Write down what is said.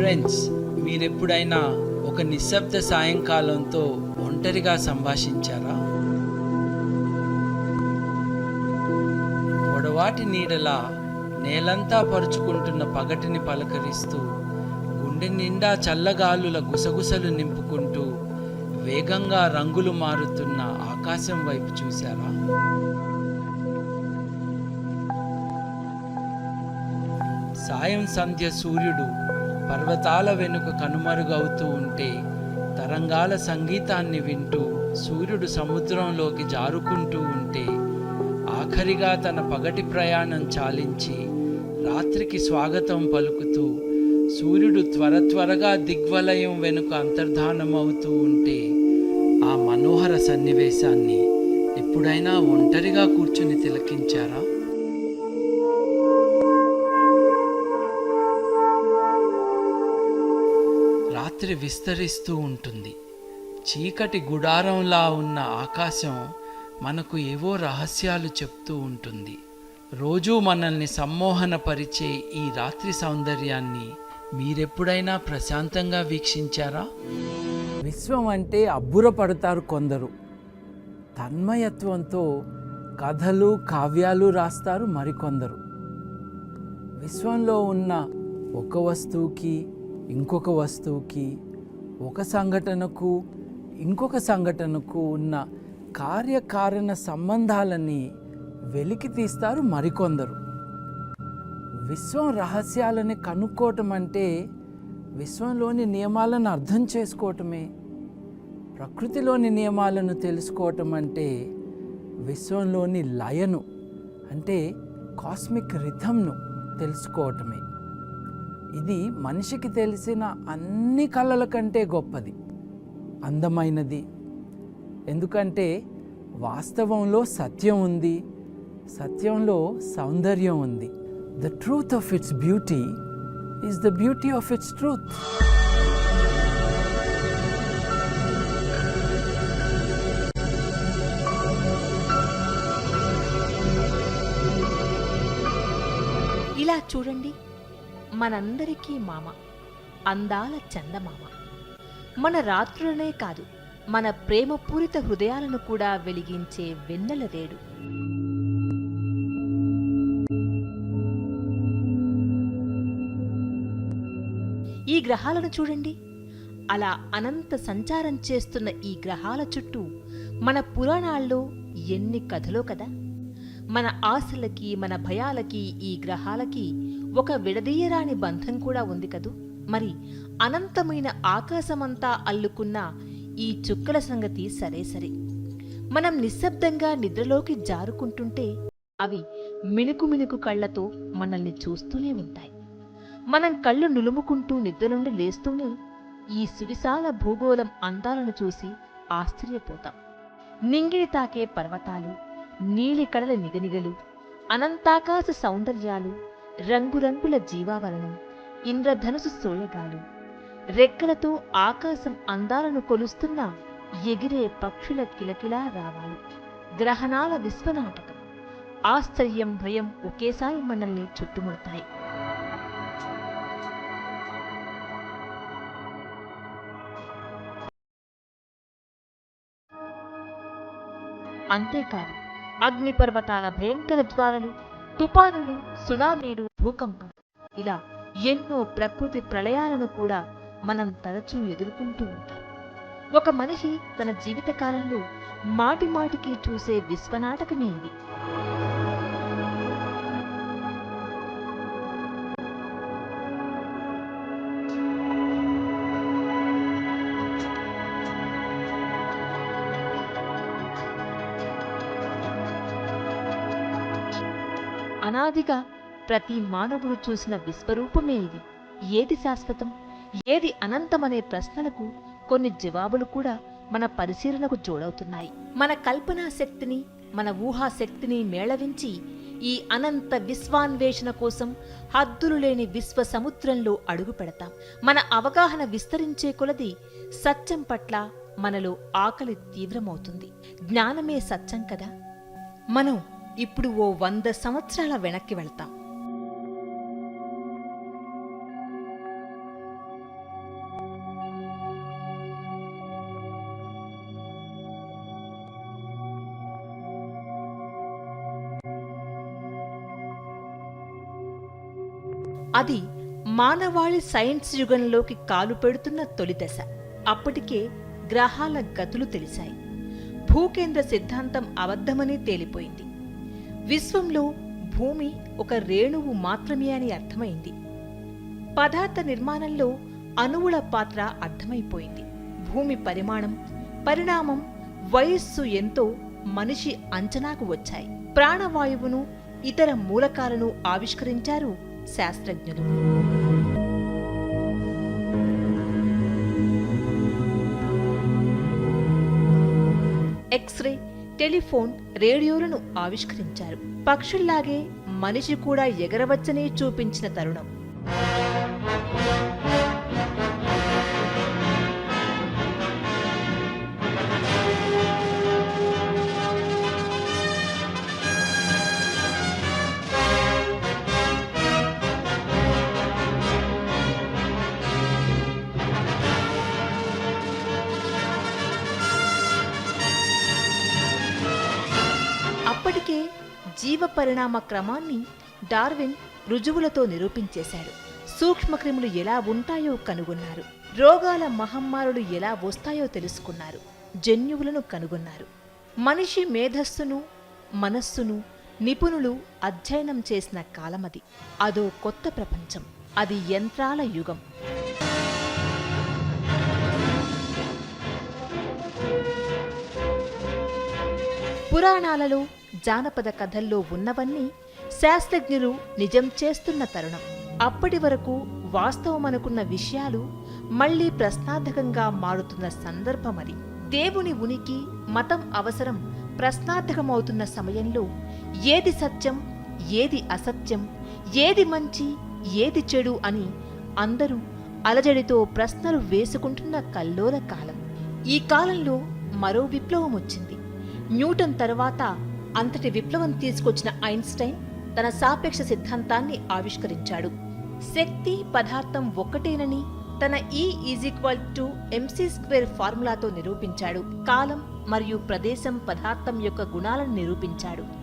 Friends మీరెప్పుడైనా ఒక నిశ్శబ్ద సాయంకాలంతో ఒంటరిగా సంభాషించారా? పొడవాటి నీడలా నేలంతా పరుచుకుంటున్న పగటిని పలకరిస్తూ గుండె నిండా చల్లగాలుల గుసగుసలు నింపుకుంటూ వేగంగా రంగులు మారుతున్న ఆకాశం వైపు చూశారా? సాయం సంధ్య సూర్యుడు పర్వతాల వెనుక కనుమరుగవుతూ ఉంటే తరంగాల సంగీతాన్ని వింటూ సూర్యుడు సముద్రంలోకి జారుకుంటూ ఉంటే ఆఖరిగా తన పగటి ప్రయాణం చాలించి రాత్రికి స్వాగతం పలుకుతూ సూర్యుడు త్వర త్వరగా దిగ్వలయం వెనుక అంతర్ధానమవుతూ ఉంటే ఆ మనోహర సన్నివేశాన్ని ఎప్పుడైనా ఒంటరిగా కూర్చుని తిలకించారా? రాత్రి విస్తరిస్తూ ఉంటుంది. చీకటి గుడారంలా ఉన్న ఆకాశం మనకు ఏవో రహస్యాలు చెప్తూ ఉంటుంది. రోజూ మనల్ని సమ్మోహనపరిచే ఈ రాత్రి సౌందర్యాన్ని మీరెప్పుడైనా ప్రశాంతంగా వీక్షించారా? విశ్వం అంటే అబ్బురపడతారు కొందరు. తన్మయత్వంతో కథలు కావ్యాలు రాస్తారు మరికొందరు. విశ్వంలో ఉన్న ఒక వస్తువుకి ఇంకొక వస్తువుకి ఒక సంఘటనకు ఇంకొక సంఘటనకు ఉన్న కార్యకారణ సంబంధాలని వెలికి తీస్తారు మరికొందరు. విశ్వం రహస్యాలని కనుక్కోవటం అంటే విశ్వంలోని నియమాలను అర్థం చేసుకోవటమే. ప్రకృతిలోని నియమాలను తెలుసుకోవటం అంటే విశ్వంలోని లయను అంటే కాస్మిక్ రిథంను తెలుసుకోవటమే. ఇది మనిషికి తెలిసిన అన్ని కళల కంటే గొప్పది అందమైనది. ఎందుకంటే వాస్తవంలో సత్యం ఉంది సత్యంలో సౌందర్యం ఉంది. The truth of its beauty is the beauty of its truth ఇలా చూడండి. మనందరికీ మామ అందాల చందమామ. మన రాత్రులనే కాదు మన ప్రేమపూరిత హృదయాలను కూడా వెలిగించే వెన్నెల రేడు. ఈ గ్రహాలను చూడండి. అలా అనంత సంచారం చేస్తున్న ఈ గ్రహాల చుట్టూ మన పురాణాల్లో ఎన్ని కథలో కదా? మన ఆశలకి మన భయాలకి ఈ గ్రహాలకి ఒక విడదీయరాని బంధం కూడా ఉంది కదూ? మరి అనంతమైన ఆకాశమంతా అల్లుకున్న ఈ చుక్కల సంగతి సరే సరే. మనం నిశ్శబ్దంగా నిద్రలోకి జారుకుంటుంటే అవి మినుకు మినుకు కళ్ళతో మనల్ని చూస్తూనే ఉంటాయి. మనం కళ్ళు నులుముకుంటూ నిద్ర నుండి లేస్తూనే ఈ సువిశాల భూగోళం అందాలను చూసి ఆశ్చర్యపోతాం. నింగిని తాకే పర్వతాలు నీలి కడల నిగనిగలు అనంతాకాశ సౌందర్యాలు రంగురంగుల జీవావరణం ఇంద్రధనుసు సోయగాలు. రెక్కలతో ఆకాశం అందాలను కొలుస్తున్న ఎగిరే పక్షుల కిలకిలా రావాలి. గ్రహణాల విశ్వనాటకం ఆశ్చర్యం భయం ఒకేసారి మనల్ని చుట్టుముడతాయి. అంతేకాదు అగ్నిపర్వతాల భయంకర జ్వాలలు తుపానులు సునామీలు భూకంపం ఇలా ఎన్నో ప్రకృతి ప్రళయాలను కూడా మనం తరచూ ఎదుర్కొంటూ ఉంటాం. ఒక మనిషి తన జీవితకాలంలో మాటి మాటికి చూసే విశ్వనాటకమే ఇది. అనాదిగా ప్రతి మానవుడు చూసిన విశ్వరూపమే ఇది. ఏది శాశ్వతం? ఏది అనంతమనే ప్రశ్నలకు కొన్ని జవాబులు కూడా మన పరిశీలనకు జోడవుతున్నాయి. మన కల్పనా శక్తిని మన ఊహాశక్తిని మేళవించి ఈ అనంత విశ్వాన్వేషణ కోసం హద్దులు లేని విశ్వ సముద్రంలో అడుగు పెడతాం. మన అవగాహన విస్తరించే కొలది సత్యం పట్ల మనలో ఆకలి తీవ్రమవుతుంది. జ్ఞానమే సత్యం కదా? మనం ఇప్పుడు ఓ వంద సంవత్సరాల వెనక్కి వెళ్తాం. అది మానవాళి సైన్స్ యుగంలోకి కాలు పెడుతున్న తొలి దశ. అప్పటికే గ్రహాల గతులు తెలిశాయి. భూకేంద్ర సిద్ధాంతం అబద్ధమని తేలిపోయింది. విశ్వంలో భూమి ఒక రేణువు మాత్రమే అని అర్థమైంది. పదార్థ నిర్మాణంలో అణువుల పాత్ర అర్థమైపోయింది. భూమి పరిమాణం పరిణామం వయస్సు ఎంతో మనిషి అంచనాకు వచ్చాయి. ప్రాణవాయువును ఇతర మూలకాలను ఆవిష్కరించారు శాస్త్రజ్ఞులు. ఎక్స్రే టెలిఫోన్ రేడియోలను ఆవిష్కరించారు. పక్షుల్లాగే మనిషి కూడా ఎగరవచ్చని చూపించిన తరుణం. జీవ పరిణామ క్రమాన్ని డార్విన్ రుజువులతో నిరూపించేశాడు. సూక్ష్మక్రిములు ఎలా ఉంటాయో కనుగొన్నారు. రోగాల మహమ్మారులు ఎలా వస్తాయో తెలుసుకున్నారు. జన్యువులను కనుగొన్నారు. మనిషి మేధస్సును మనస్సును నిపుణులు అధ్యయనం చేసిన కాలమది. అదో కొత్త ప్రపంచం. అది యంత్రాల యుగం. పురాణాలలో జానపద కథల్లో ఉన్నవన్నీ శాస్త్రజ్ఞులు నిజం చేస్తున్న తరుణం. అప్పటి వరకు వాస్తవమనుకున్న విషయాలు మళ్ళీ ప్రశ్నార్థకంగా మారుతున్న సందర్భమది దేవుని ఉనికి మతం అవసరం ప్రశ్నార్థకమవుతున్న సమయంలో ఏది సత్యం ఏది అసత్యం ఏది మంచి ఏది చెడు అని అందరూ అలజడితో ప్రశ్నలు వేసుకుంటున్న కల్లోల కాలం. ఈ కాలంలో మరో విప్లవం వచ్చింది. న్యూటన్ తర్వాత అంతటి విప్లవం తీసుకొచ్చిన ఐన్స్టైన్ తన సాపేక్ష సిద్ధాంతాన్ని ఆవిష్కరించాడు. శక్తి పదార్థం ఒక్కటేనని తన E is equal to MC square ఫార్ములాతో నిరూపించాడు. కాలం మరియు ప్రదేశం పదార్థం యొక్క గుణాలను నిరూపించాడు.